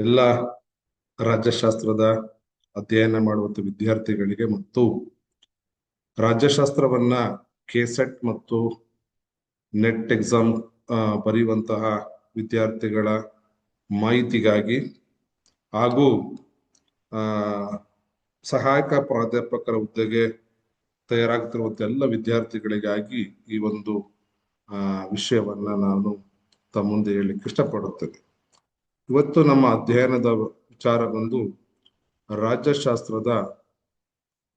ಎಲ್ಲ ರಾಜ್ಯಶಾಸ್ತ್ರದ ಅಧ್ಯಯನ ಮಾಡುವಂತ ವಿದ್ಯಾರ್ಥಿಗಳಿಗೆ ಮತ್ತು ರಾಜ್ಯಶಾಸ್ತ್ರವನ್ನ ಕೆಸೆಟ್ ಮತ್ತು ನೆಟ್ ಎಕ್ಸಾಮ್ ಬರೆಯುವಂತಹ ವಿದ್ಯಾರ್ಥಿಗಳ ಮಾಹಿತಿಗಾಗಿ ಹಾಗೂ ಸಹಾಯಕ ಪ್ರಾಧ್ಯಾಪಕರ ಹುದ್ದೆಗೆ ತಯಾರಾಗ್ತಿರುವಂತ ಎಲ್ಲ ವಿದ್ಯಾರ್ಥಿಗಳಿಗಾಗಿ ಈ ಒಂದು ವಿಷಯವನ್ನ ನಾನು ತಮ್ಮ ಮುಂದೆ ಹೇಳಲಿಕ್ಕೆ ಇಷ್ಟಪಡುತ್ತೇನೆ. ಇವತ್ತು ನಮ್ಮ ಅಧ್ಯಯನದ ವಿಚಾರ ಬಂದು ರಾಜ್ಯಶಾಸ್ತ್ರದ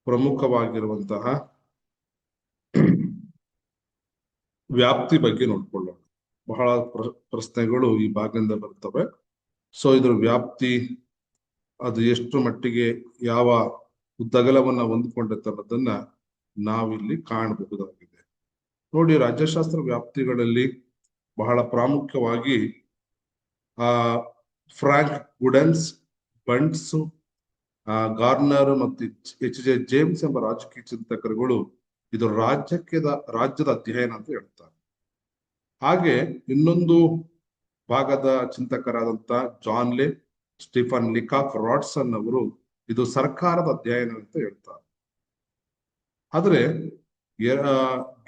ಪ್ರಮುಖವಾಗಿರುವಂತಹ ವ್ಯಾಪ್ತಿ ಬಗ್ಗೆ ನೋಡ್ಕೊಳ್ಳೋಣ. ಬಹಳ ಪ್ರ- ಪ್ರಶ್ನೆಗಳು ಈ ಭಾಗದಿಂದ ಬರ್ತವೆ. ಸೊ ಇದ್ರ ವ್ಯಾಪ್ತಿ, ಅದು ಎಷ್ಟು ಮಟ್ಟಿಗೆ ಯಾವ ಉದ್ದಗಲವನ್ನ ಹೊಂದಿಕೊಂಡಿರುತ್ತೆ ಅನ್ನೋದನ್ನ ನಾವಿಲ್ಲಿ ಕಾಣಬಹುದಾಗಿದೆ. ನೋಡಿ, ರಾಜ್ಯಶಾಸ್ತ್ರ ವ್ಯಾಪ್ತಿಗಳಲ್ಲಿ ಬಹಳ ಪ್ರಾಮುಖ್ಯವಾಗಿ ಆ ಫ್ರಾಂಕ್ ಗುಡನ್ಸ್ ಬಂಟ್ಸ್ ಗಾರ್ನರ್ ಮತ್ತು ಎಚ್ ಜೆ ಜೇಮ್ಸ್ ಎಂಬ ರಾಜಕೀಯ ಚಿಂತಕರುಗಳು ಇದು ರಾಜ್ಯಕ್ಕೆ ರಾಜ್ಯದ ಅಧ್ಯಯನ ಅಂತ ಹೇಳ್ತಾರೆ. ಹಾಗೆ ಇನ್ನೊಂದು ಭಾಗದ ಚಿಂತಕರಾದಂತ ಜಾನ್ ಲೆ ಸ್ಟೀಫನ್ ಲಿಕಾಫ್ ರಾಡ್ಸನ್ ಅವರು ಇದು ಸರ್ಕಾರದ ಅಧ್ಯಯನ ಅಂತ ಹೇಳ್ತಾರೆ. ಆದ್ರೆ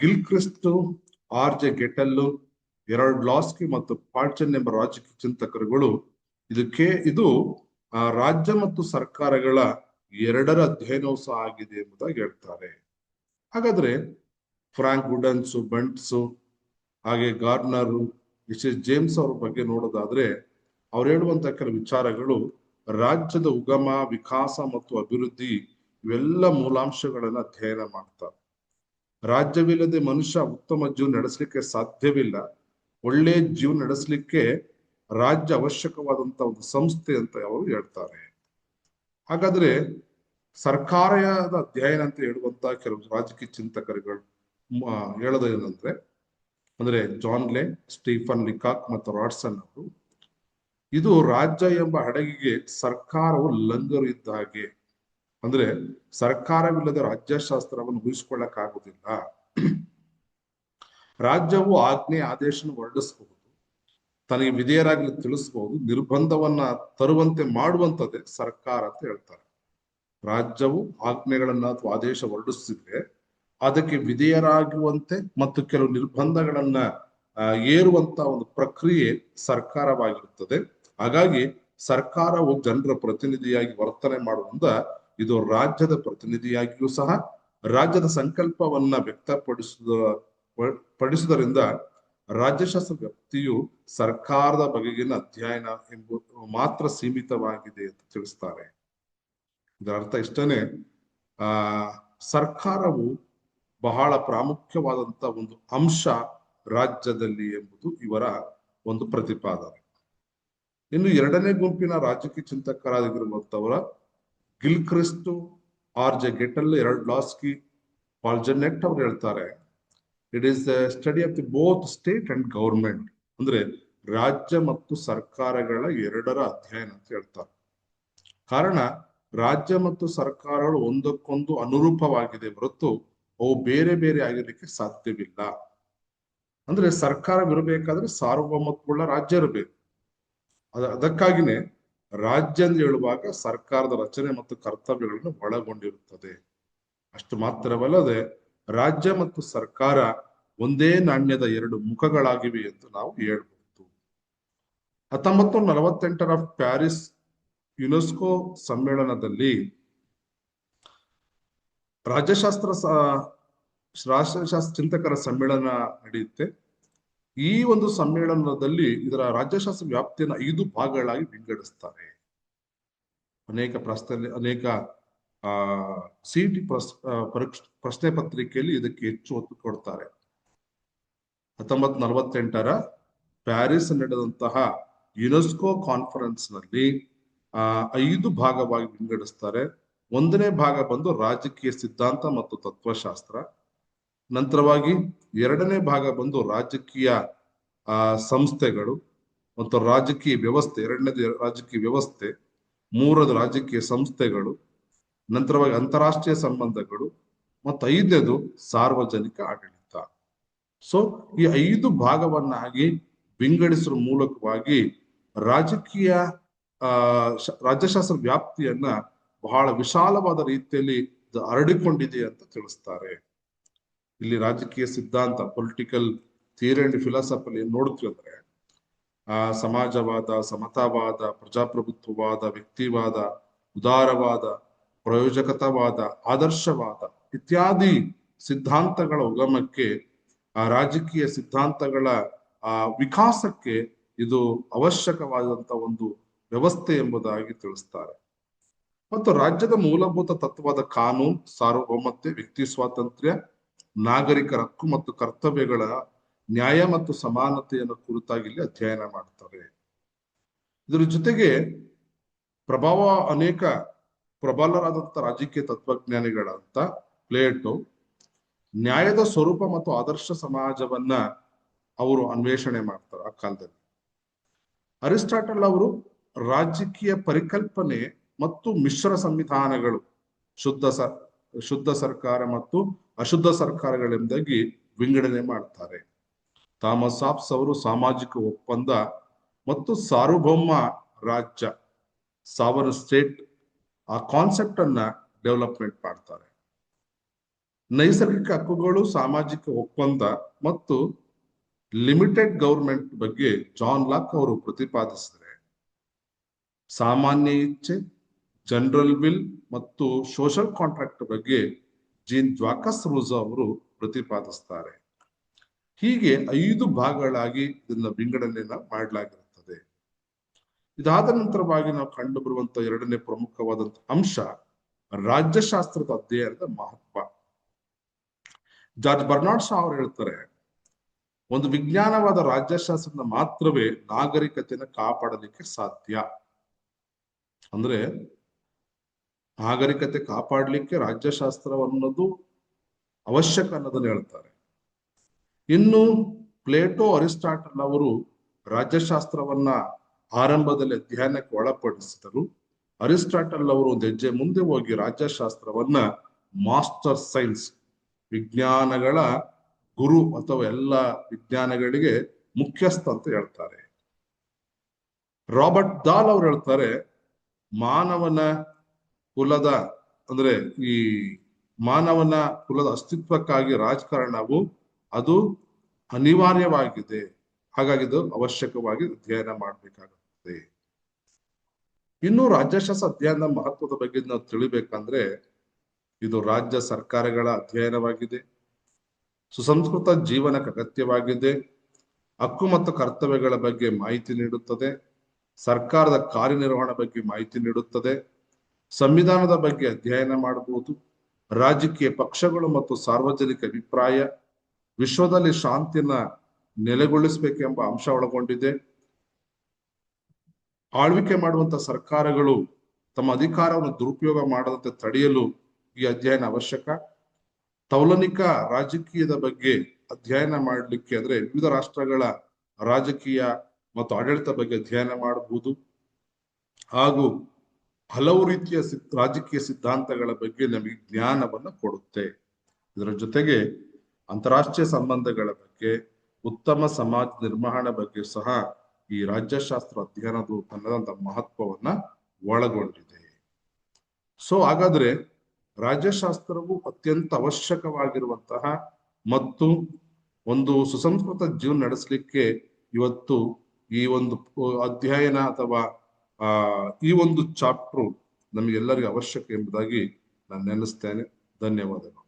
ಗಿಲ್ಕ್ರಿಸ್ಟ್ ಆರ್ ಜೆ ಗೆಟಲ್ಲು ಎರಡ್ ಲಾಸ್ಕಿ ಮತ್ತು ಪಾಲ್ಚನ್ ಎಂಬ ರಾಜಕೀಯ ಚಿಂತಕರುಗಳು ಇದಕ್ಕೆ ಇದು, ಆ ರಾಜ್ಯ ಮತ್ತು ಸರ್ಕಾರಗಳ ಎರಡರ ಅಧ್ಯಯನವೂ ಸಹ ಆಗಿದೆ ಎಂಬುದಾಗಿ ಹೇಳ್ತಾರೆ. ಹಾಗಾದ್ರೆ ಫ್ರಾಂಕ್ ವುಡನ್ಸು, ಬಂಟ್ಸು, ಹಾಗೆ ಗಾರ್ನರು ಎಸ್ ಜೇಮ್ಸ್ ಅವ್ರ ಬಗ್ಗೆ ನೋಡೋದಾದ್ರೆ ಅವ್ರು ಹೇಳುವಂತ ಕೆಲವು ವಿಚಾರಗಳು ರಾಜ್ಯದ ಉಗಮ, ವಿಕಾಸ ಮತ್ತು ಅಭಿವೃದ್ಧಿ ಇವೆಲ್ಲ ಮೂಲಾಂಶಗಳನ್ನ ಅಧ್ಯಯನ ಮಾಡ್ತಾರೆ ರಾಜ್ಯವಿಲ್ಲದೆ ಮನುಷ್ಯ ಉತ್ತಮ ಜೀವನ ನಡೆಸಲಿಕ್ಕೆ ಸಾಧ್ಯವಿಲ್ಲ. ಒಳ್ಳೆ ಜೀವನ ನಡೆಸಲಿಕ್ಕೆ ರಾಜ್ಯ ಅವಶ್ಯಕವಾದಂತ ಒಂದು ಸಂಸ್ಥೆ ಅಂತ ಅವರು ಹೇಳ್ತಾರೆ. ಹಾಗಾದ್ರೆ ಸರ್ಕಾರದ ಅಧ್ಯಯನ ಅಂತ ಹೇಳುವಂತ ಕೆಲವು ರಾಜಕೀಯ ಚಿಂತಕರುಗಳು ಹೇಳೋದೇನಂದ್ರೆ ಅಂದ್ರೆ ಜಾನ್ ಲೆ ಸ್ಟೀಫನ್ ಲಿಕಾಕ್ ಮತ್ತು ರಾಡ್ಸನ್ ಅವರು, ಇದು ರಾಜ್ಯ ಎಂಬ ಹಡಗಿಗೆ ಸರ್ಕಾರವು ಲಂಗರು ಇದ್ದ ಹಾಗೆ, ಅಂದ್ರೆ ಸರ್ಕಾರವಿಲ್ಲದೆ ರಾಜ್ಯಶಾಸ್ತ್ರವನ್ನು ಊಹಿಸಿಕೊಳ್ಳಕ್ಕಾಗುವುದಿಲ್ಲ ರಾಜ್ಯವು ಆಜ್ಞೆ ಆದೇಶನ ಹೊರಡಿಸಬಹುದು. ತನಗೆ ವಿಧೇಯರಾಗಲಿ ತಿಳಿಸಬಹುದು ನಿರ್ಬಂಧವನ್ನ ತರುವಂತೆ ಮಾಡುವಂಥದ್ದೇ ಸರ್ಕಾರ ಅಂತ ಹೇಳ್ತಾರೆ. ರಾಜ್ಯವು ಆಜ್ಞೆಗಳನ್ನ ಅಥವಾ ಆದೇಶ ಹೊರಡಿಸಿದ್ರೆ ಅದಕ್ಕೆ ವಿಧೇಯರಾಗುವಂತೆ ಮತ್ತು ಕೆಲವು ನಿರ್ಬಂಧಗಳನ್ನ ಏರುವಂತ ಒಂದು ಪ್ರಕ್ರಿಯೆ ಸರ್ಕಾರವಾಗಿರುತ್ತದೆ. ಹಾಗಾಗಿ ಸರ್ಕಾರವು ಜನರ ಪ್ರತಿನಿಧಿಯಾಗಿ ವರ್ತನೆ ಮಾಡುವುದರಿಂದ ಇದು ರಾಜ್ಯದ ಪ್ರತಿನಿಧಿಯಾಗಿಯೂ ಸಹ, ರಾಜ್ಯದ ಸಂಕಲ್ಪವನ್ನ ವ್ಯಕ್ತಪಡಿಸುವ ಪಡಿಸುವುದರಿಂದ ರಾಜ್ಯಶಾಸ್ತ್ರ ವ್ಯಕ್ತಿಯು ಸರ್ಕಾರದ ಬಗೆಗಿನ ಅಧ್ಯಯನ ಎಂಬುದು ಮಾತ್ರ ಸೀಮಿತವಾಗಿದೆ ಅಂತ ತಿಳಿಸ್ತಾರೆ. ಇದರ ಅರ್ಥ ಇಷ್ಟನೇ ಆ, ಸರ್ಕಾರವು ಬಹಳ ಪ್ರಾಮುಖ್ಯವಾದಂತ ಒಂದು ಅಂಶ ರಾಜ್ಯದಲ್ಲಿ ಎಂಬುದು ಇವರ ಒಂದು ಪ್ರತಿಪಾದನೆ. ಇನ್ನು ಎರಡನೇ ಗುಂಪಿನ ರಾಜಕೀಯ ಚಿಂತಕರಾಗಿರುವಂತವರ ಗಿಲ್ಕ್ರಿಸ್ಟು, ಆರ್ ಜೆ ಗೆಟಲ್ ಎರಡ್ ಲಾಸ್ಕಿ ಪಾಲ್ಜನೆಟ್ ಅವ್ರು ಹೇಳ್ತಾರೆ it is the study of the both state and government ಅಂದ್ರೆ ರಾಜ್ಯ ಮತ್ತು ಸರ್ಕಾರಗಳ ಎರಡರ ಅಧ್ಯಯನ ಅಂತ ಹೇಳ್ತಾರೆ. ಕಾರಣ, ರಾಜ್ಯ ಮತ್ತು ಸರ್ಕಾರಗಳು ಒಂದಕ್ಕೊಂದು ಅನುರೂಪವಾಗಿದೆ ಹೊರತು ಅವು ಬೇರೆ ಬೇರೆ ಆಗಿರ್ಲಿಕ್ಕೆ ಸಾಧ್ಯವಿಲ್ಲ. ಅಂದ್ರೆ ಸರ್ಕಾರವಿರಬೇಕಾದ್ರೆ ಸಾರ್ವಭೌಮತ್ವವುಳ್ಳ ರಾಜ್ಯ ಇರಬೇಕು. ಅದ, ಅದಕ್ಕಾಗಿನೇ ರಾಜ್ಯ ಅಂತ ಹೇಳುವಾಗ ಸರ್ಕಾರದ ರಚನೆ ಮತ್ತು ಕರ್ತವ್ಯಗಳನ್ನು ಒಳಗೊಂಡಿರುತ್ತದೆ. ಅಷ್ಟು ಮಾತ್ರವಲ್ಲದೆ ರಾಜ್ಯ ಮತ್ತು ಸರ್ಕಾರ ಒಂದೇ ನಾಣ್ಯದ ಎರಡು ಮುಖಗಳಾಗಿವೆ ಎಂದು ನಾವು ಹೇಳಬಹುದು ಹತ್ತೊಂಬತ್ತು ನಲವತ್ತೆಂಟರ ಪ್ಯಾರಿಸ್ ಯುನೆಸ್ಕೋ ಸಮ್ಮೇಳನದಲ್ಲಿ ರಾಜ್ಯಶಾಸ್ತ್ರ ರಾಜ್ಯಶಾಸ್ತ್ರ ಚಿಂತಕರ ಸಮ್ಮೇಳನ ನಡೆಯುತ್ತೆ. ಈ ಒಂದು ಸಮ್ಮೇಳನದಲ್ಲಿ ಇದರ ರಾಜ್ಯಶಾಸ್ತ್ರ ವ್ಯಾಪ್ತಿಯನ್ನು ಐದು ಭಾಗಗಳಾಗಿ ವಿಂಗಡಿಸ್ತಾರೆ. ಅನೇಕ ಪ್ರಶ್ನೆ ಅನೇಕ ಆ ಆ, ಪ್ರಶ್ನೆ ಪತ್ರಿಕೆಯಲ್ಲಿ ಇದಕ್ಕೆ ಹೆಚ್ಚು ಒತ್ತು ಕೊಡ್ತಾರೆ. ಹತ್ತೊಂಬತ್ ನಲವತ್ತೆಂಟರ ಪ್ಯಾರಿಸ್ ನಡೆದಂತಹ ಯುನೆಸ್ಕೋ ಕಾನ್ಫರೆನ್ಸ್ನಲ್ಲಿ ಐದು ಭಾಗವಾಗಿ ವಿಂಗಡಿಸ್ತಾರೆ. ಒಂದನೇ ಭಾಗ ಬಂದು ರಾಜಕೀಯ ಸಿದ್ಧಾಂತ ಮತ್ತು ತತ್ವಶಾಸ್ತ್ರ. ನಂತರವಾಗಿ ಎರಡನೇ ಭಾಗ ಬಂದು ರಾಜಕೀಯ ಸಂಸ್ಥೆಗಳು ಮತ್ತು ರಾಜಕೀಯ ವ್ಯವಸ್ಥೆ, ಎರಡನೇದು ರಾಜಕೀಯ ವ್ಯವಸ್ಥೆ, ಮೂರದು ರಾಜಕೀಯ ಸಂಸ್ಥೆಗಳು, ನಂತರವಾಗಿ ಅಂತಾರಾಷ್ಟ್ರೀಯ ಸಂಬಂಧಗಳು ಮತ್ತು ಐದನೇದು ಸಾರ್ವಜನಿಕ ಆಡಳಿತ. ಸೊ ಈ ಐದು ಭಾಗವನ್ನಾಗಿ ವಿಂಗಡಿಸುವ ಮೂಲಕವಾಗಿ ರಾಜಕೀಯ, ಆ ರಾಜ್ಯಶಾಸ್ತ್ರ ವ್ಯಾಪ್ತಿಯನ್ನ ಬಹಳ ವಿಶಾಲವಾದ ರೀತಿಯಲ್ಲಿ ಹರಡಿಕೊಂಡಿದೆ ಅಂತ ತಿಳಿಸ್ತಾರೆ. ಇಲ್ಲಿ ರಾಜಕೀಯ ಸಿದ್ಧಾಂತ ಪೊಲಿಟಿಕಲ್ ಥಿಯರಿ ಅಂಡ್ ಫಿಲಾಸಫಿ ನೋಡ್ತೀವಿ ಆ, ಸಮಾಜವಾದ, ಸಮತಾವಾದ, ಪ್ರಜಾಪ್ರಭುತ್ವವಾದ, ವ್ಯಕ್ತಿವಾದ, ಉದಾರವಾದ, ಪ್ರಯೋಜಕತವಾದ, ಆದರ್ಶವಾದ ಇತ್ಯಾದಿ ಸಿದ್ಧಾಂತಗಳ ಉಗಮಕ್ಕೆ ಆ ರಾಜಕೀಯ ಸಿದ್ಧಾಂತಗಳ ಆ ವಿಕಾಸಕ್ಕೆ ಇದು ಅವಶ್ಯಕವಾದಂತ ಒಂದು ವ್ಯವಸ್ಥೆ ಎಂಬುದಾಗಿ ತಿಳಿಸ್ತಾರೆ. ಮತ್ತು ರಾಜ್ಯದ ಮೂಲಭೂತ ತತ್ವವಾದ ಕಾನೂನು ಸಾರ್ವಭೌಮತೆ ವ್ಯಕ್ತಿ ಸ್ವಾತಂತ್ರ್ಯ ನಾಗರಿಕರ ಹಕ್ಕು ಮತ್ತು ಕರ್ತವ್ಯಗಳ ನ್ಯಾಯ ಮತ್ತು ಸಮಾನತೆಯನ್ನು ಕುರಿತಾಗಿ ಇಲ್ಲಿ ಅಧ್ಯಯನ ಮಾಡ್ತಾರೆ. ಇದರ ಜೊತೆಗೆ ಪ್ರಭಾವ ಅನೇಕ ಪ್ರಬಲರಾದಂತ ರಾಜಕೀಯ ತತ್ವಜ್ಞಾನಿಗಳಂತ ಪ್ಲೇಟೋ ನ್ಯಾಯದ ಸ್ವರೂಪ ಮತ್ತು ಆದರ್ಶ ಸಮಾಜವನ್ನ ಅವರು ಅನ್ವೇಷಣೆ ಮಾಡ್ತಾರೆ ಆ ಕಾಲದಲ್ಲಿ. ಅರಿಸ್ಟಾಟಲ್ ಅವರು ರಾಜಕೀಯ ಪರಿಕಲ್ಪನೆ ಮತ್ತು ಮಿಶ್ರ ಸಂವಿಧಾನಗಳು, ಶುದ್ಧ ಸ ಶುದ್ಧ ಸರ್ಕಾರ ಮತ್ತು ಅಶುದ್ಧ ಸರ್ಕಾರಗಳಿಂದಾಗಿ ವಿಂಗಡಣೆ ಮಾಡ್ತಾರೆ. ಥಾಮಸ್ ಆಪ್ಸ್ ಅವರು ಸಾಮಾಜಿಕ ಒಪ್ಪಂದ ಮತ್ತು ಸಾರ್ವಭೌಮ ರಾಜ್ಯ ಸಾವರ್ ಸ್ಟೇಟ್ ಆ ಕಾನ್ಸೆಪ್ಟ್ ಅನ್ನ ಡೆವಲಪ್ಮೆಂಟ್ ಮಾಡ್ತಾರೆ. ನೈಸರ್ಗಿಕ ಹಕ್ಕುಗಳು, ಸಾಮಾಜಿಕ ಒಪ್ಪಂದ ಮತ್ತು ಲಿಮಿಟೆಡ್ ಗೌರ್ಮೆಂಟ್ ಬಗ್ಗೆ ಜಾನ್ ಲಾಕ್ ಅವರು ಪ್ರತಿಪಾದಿಸಿದರೆ, ಸಾಮಾನ್ಯ ಇಚ್ಛೆ, ಜನರಲ್ ವಿಲ್ ಮತ್ತು ಸೋಷಲ್ ಕಾಂಟ್ರಾಕ್ಟ್ ಬಗ್ಗೆ ಜೀನ್ ಜ್ವಾಕಸ್ ರೂಸೋ ಅವರು ಪ್ರತಿಪಾದಿಸ್ತಾರೆ. ಹೀಗೆ ಐದು ಭಾಗಗಳಾಗಿ ಇದನ್ನ ವಿಂಗಡಣೆಯನ್ನ ಮಾಡಲಾಗಿರುತ್ತದೆ. ಇದಾದ ನಂತರವಾಗಿ ನಾವು ಕಂಡು ಬರುವಂತ ಎರಡನೇ ಪ್ರಮುಖವಾದಂತಹ ಅಂಶ, ರಾಜ್ಯಶಾಸ್ತ್ರದ ಅಧ್ಯಯನದ ಮಹತ್ವ. ಜಾರ್ಜ್ ಬರ್ನಾಡ್ ಶಾ ಅವರು ಹೇಳ್ತಾರೆ, ಒಂದು ವಿಜ್ಞಾನವಾದ ರಾಜ್ಯಶಾಸ್ತ್ರದ ಮಾತ್ರವೇ ನಾಗರಿಕತೆಯನ್ನು ಕಾಪಾಡಲಿಕ್ಕೆ ಸಾಧ್ಯ. ಅಂದ್ರೆ ನಾಗರಿಕತೆ ಕಾಪಾಡಲಿಕ್ಕೆ ರಾಜ್ಯಶಾಸ್ತ್ರವನ್ನೋದು ಅವಶ್ಯಕ ಅನ್ನೋದನ್ನ ಹೇಳ್ತಾರೆ. ಇನ್ನು ಪ್ಲೇಟೋ, ಅರಿಸ್ಟಾಟಲ್ ಅವರು ರಾಜ್ಯಶಾಸ್ತ್ರವನ್ನ ಆರಂಭದಲ್ಲಿ ಅಧ್ಯಯನಕ್ಕೆ ಒಳಪಡಿಸಿದರು. ಅರಿಸ್ಟಾಟಲ್ ಅವರು ಒಂದು ಹೆಜ್ಜೆ ಮುಂದೆ ಹೋಗಿ ರಾಜ್ಯಶಾಸ್ತ್ರವನ್ನ ಮಾಸ್ಟರ್ ಸೈನ್ಸ್ ವಿಜ್ಞಾನಗಳ ಗುರು ಅಥವಾ ಎಲ್ಲ ವಿಜ್ಞಾನಗಳಿಗೆ ಮುಖ್ಯಸ್ಥ ಅಂತ ಹೇಳ್ತಾರೆ. ರಾಬರ್ಟ್ ದಾಲ್ ಅವ್ರು ಹೇಳ್ತಾರೆ, ಮಾನವನ ಕುಲದ, ಅಂದ್ರೆ ಈ ಮಾನವನ ಕುಲದ ಅಸ್ತಿತ್ವಕ್ಕಾಗಿ ರಾಜಕಾರಣವು ಅದು ಅನಿವಾರ್ಯವಾಗಿದೆ. ಹಾಗಾಗಿ ಇದು ಅವಶ್ಯಕವಾಗಿ ಅಧ್ಯಯನ ಮಾಡಬೇಕಾಗುತ್ತದೆ ಇನ್ನು ರಾಜ್ಯಶಾಸ್ತ್ರ ಅಧ್ಯಯನದ ಮಹತ್ವದ ಬಗ್ಗೆ ನಾವು ತಿಳಿಬೇಕಂದ್ರೆ ಇದು ರಾಜ್ಯ ಸರ್ಕಾರಗಳ ಅಧ್ಯಯನವಾಗಿದೆ. ಸುಸಂಸ್ಕೃತ ಜೀವನಕ್ಕೆ ಅಗತ್ಯವಾಗಿದೆ. ಹಕ್ಕು ಮತ್ತು ಕರ್ತವ್ಯಗಳ ಬಗ್ಗೆ ಮಾಹಿತಿ ನೀಡುತ್ತದೆ. ಸರ್ಕಾರದ ಕಾರ್ಯನಿರ್ವಹಣೆ ಬಗ್ಗೆ ಮಾಹಿತಿ ನೀಡುತ್ತದೆ. ಸಂವಿಧಾನದ ಬಗ್ಗೆ ಅಧ್ಯಯನ ಮಾಡಬಹುದು. ರಾಜಕೀಯ ಪಕ್ಷಗಳು ಮತ್ತು ಸಾರ್ವಜನಿಕ ಅಭಿಪ್ರಾಯ ವಿಶ್ವದಲ್ಲಿ ಶಾಂತಿಯನ್ನ ನೆಲೆಗೊಳಿಸಬೇಕೆಂಬ ಅಂಶ ಒಳಗೊಂಡಿದೆ. ಆಳ್ವಿಕೆ ಮಾಡುವಂತ ಸರ್ಕಾರಗಳು ತಮ್ಮ ಅಧಿಕಾರವನ್ನು ದುರುಪಯೋಗ ಮಾಡದಂತೆ ತಡೆಯಲು ಈ ಅಧ್ಯಯನ ಅವಶ್ಯಕ. ತೌಲನಿಕ ರಾಜಕೀಯದ ಬಗ್ಗೆ ಅಧ್ಯಯನ ಮಾಡಲಿಕ್ಕೆ ಅಂದ್ರೆ ವಿವಿಧ ರಾಷ್ಟ್ರಗಳ ರಾಜಕೀಯ ಮತ್ತು ಆಡಳಿತ ಬಗ್ಗೆ ಅಧ್ಯಯನ ಮಾಡಬಹುದು ಹಾಗೂ ಹಲವು ರೀತಿಯ ರಾಜಕೀಯ ಸಿದ್ಧಾಂತಗಳ ಬಗ್ಗೆ ನಮಗೆ ಜ್ಞಾನವನ್ನು ಕೊಡುತ್ತೆ. ಇದರ ಜೊತೆಗೆ ಅಂತಾರಾಷ್ಟ್ರೀಯ ಸಂಬಂಧಗಳ ಬಗ್ಗೆ, ಉತ್ತಮ ಸಮಾಜ ನಿರ್ಮಾಣ ಬಗ್ಗೆ ಸಹ ಈ ರಾಜ್ಯಶಾಸ್ತ್ರ ಅಧ್ಯಯನದು ತನ್ನದಂತ ಮಹತ್ವವನ್ನ ಒಳಗೊಂಡಿದೆ. ಸೊ ಹಾಗಾದ್ರೆ ರಾಜ್ಯಶಾಸ್ತ್ರವು ಅತ್ಯಂತ ಅವಶ್ಯಕವಾಗಿರುವಂತಹ ಮತ್ತು ಒಂದು ಸುಸಂಸ್ಕೃತ ಜೀವನ ನಡೆಸಲಿಕ್ಕೆ ಇವತ್ತು ಈ ಒಂದು ಅಧ್ಯಯನ ಅಥವಾ ಈ ಒಂದು ಚಾಪ್ಟರ್ ನಮಗೆಲ್ಲರಿಗೂ ಅವಶ್ಯಕ ಎಂಬುದಾಗಿ ನಾನು ನೆನೆಸ್ತೇನೆ. ಧನ್ಯವಾದಗಳು.